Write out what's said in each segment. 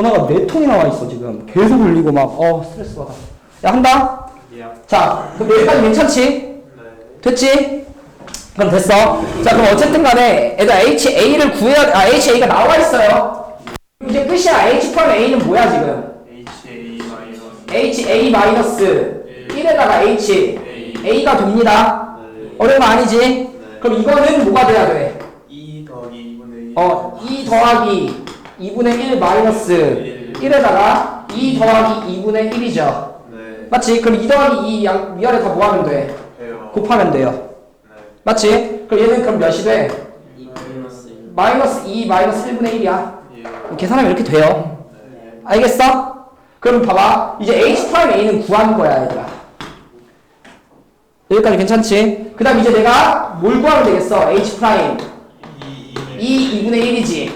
전화가 네 통이나 와 있어 지금. 계속 울리고 막어 스트레스 받아. 야 한다? 예. 자 그럼 여기까지 괜찮지? 네. 됐지? 그럼 됐어. 자 그럼 어쨌든 간에 얘들 HA를 구해야 아 HA가 나와 있어요. 이제 끝이야. H 프라임 A는 뭐야 지금? HA 마이너스. HA 마이너스. 1에다가 H. A. A가 됩니다. 네. 어려운 거 아니지? 네. 그럼 이거는 뭐가 돼야 돼? 2 더하기 2분의 1 어, 2 더하기 2분의 1 마이너스 1. 1에다가 2 더하기 2분의 1이죠. 네. 맞지? 그럼 2 더하기 2 양, 위아래 다 뭐 하면 돼? 배요 곱하면 돼요. 네. 맞지? 그럼 얘는 그럼 몇이 돼? 마이너스 마이너스 2 마이너스 1분의 1이야. 예. 계산하면 이렇게 돼요. 네. 알겠어? 그럼 봐봐. 이제 H 프라임 A는 구하는 거야, 얘들아. 여기까지 괜찮지? 그 다음 이제 내가 뭘 구하면 되겠어? H 프라임. 2 2 2분의 1이지.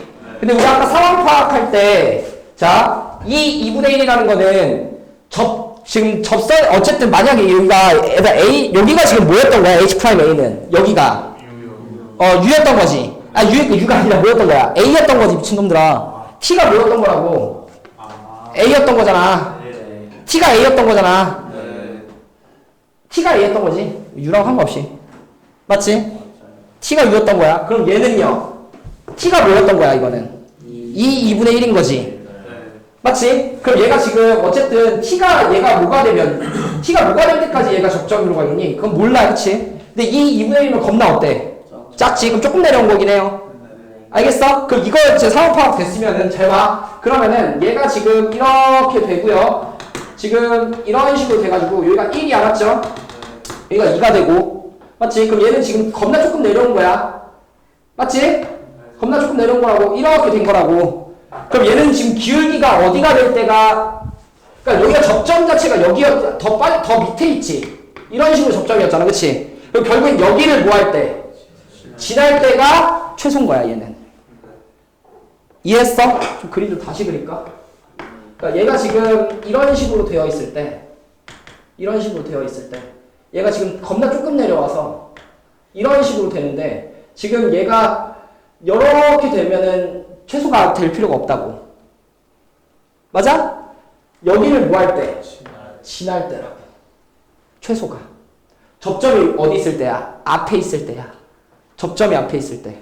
근데 우리 아까 상황 파악할 때, 자, 2 2분의 1이라는 거는 접, 지금 접선, 어쨌든 만약에 여기가, 얘가 A, 여기가 지금 뭐였던 거야, H 프라임 A는. 여기가. 어, U였던 거지. 아, U, U가 아니라 뭐였던 거야? A였던 거지, 미친놈들아. T가 뭐였던 거라고? 아 A였던 거잖아. 네. T가 A였던 거잖아. 네. T가 A였던 거지. U랑 상관없이. 맞지? T가 U였던 거야. 그럼 얘는요? T가 뭐였던 거야, 이거는? 2, 2분의 1인 거지. 네. 맞지? 그럼 얘가 지금 어쨌든 t가 얘가 뭐가 되면 t가 뭐가 될 때까지 얘가 적정으로 가겠니? 그건 몰라, 그치? 근데 이 2분의 1이면 겁나 어때? 작지? 그럼 조금 내려온 거긴 해요. 알겠어? 그럼 이거 제 상호 파악 됐으면은 잘 봐. 그러면은 얘가 지금 이렇게 되고요. 지금 이런 식으로 돼가지고 여기가 1이 알았죠? 여기가 2가 되고 맞지? 그럼 얘는 지금 겁나 조금 내려온 거야. 맞지? 겁나 조금 내려온 거라고 이렇게 된 거라고. 그럼 얘는 지금 기울기가 어디가 될 때가 그러니까 여기가 접점 자체가 여기가 더 빨리 더 밑에 있지. 이런 식으로 접점이었잖아, 그렇지? 그럼 결국엔 여기를 뭐 할 때? 지날 때가 최소인 거야, 얘는. 이해했어? 좀 그림을 다시 그릴까? 그러니까 얘가 지금 이런 식으로 되어 있을 때, 이런 식으로 되어 있을 때, 얘가 지금 겁나 조금 내려와서 이런 식으로 되는데 지금 얘가 이렇게 되면은 최소가 될 필요가 없다고. 맞아? 여기를 뭐 할 때? 지날 때라고. 최소가. 접점이 어디 있을 때야? 앞에 있을 때야. 접점이 앞에 있을 때.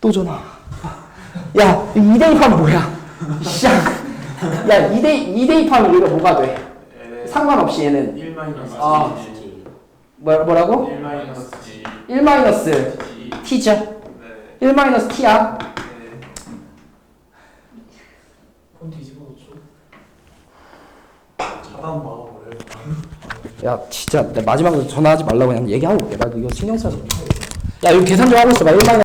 또 전화. 야, 2대 2파면 뭐야? 씨. 야, 2대 2대 2파면 얘가 뭐가 돼? 네. 상관없이 얘는 1 마이너스 아. 뭐, 뭐라고? 1 마이너스 G. 1 마이너스 t죠. 네. 1 마이너스 t야. 네. 폰 뒤집어 놓죠. 차단 막아버려요. 야, 진짜 내 마지막으로 전화하지 말라고 그냥 얘기하고 올게. 나 이거 신경 써서. 야, 여기 계산 좀 하고 있어 봐. 1 마이너스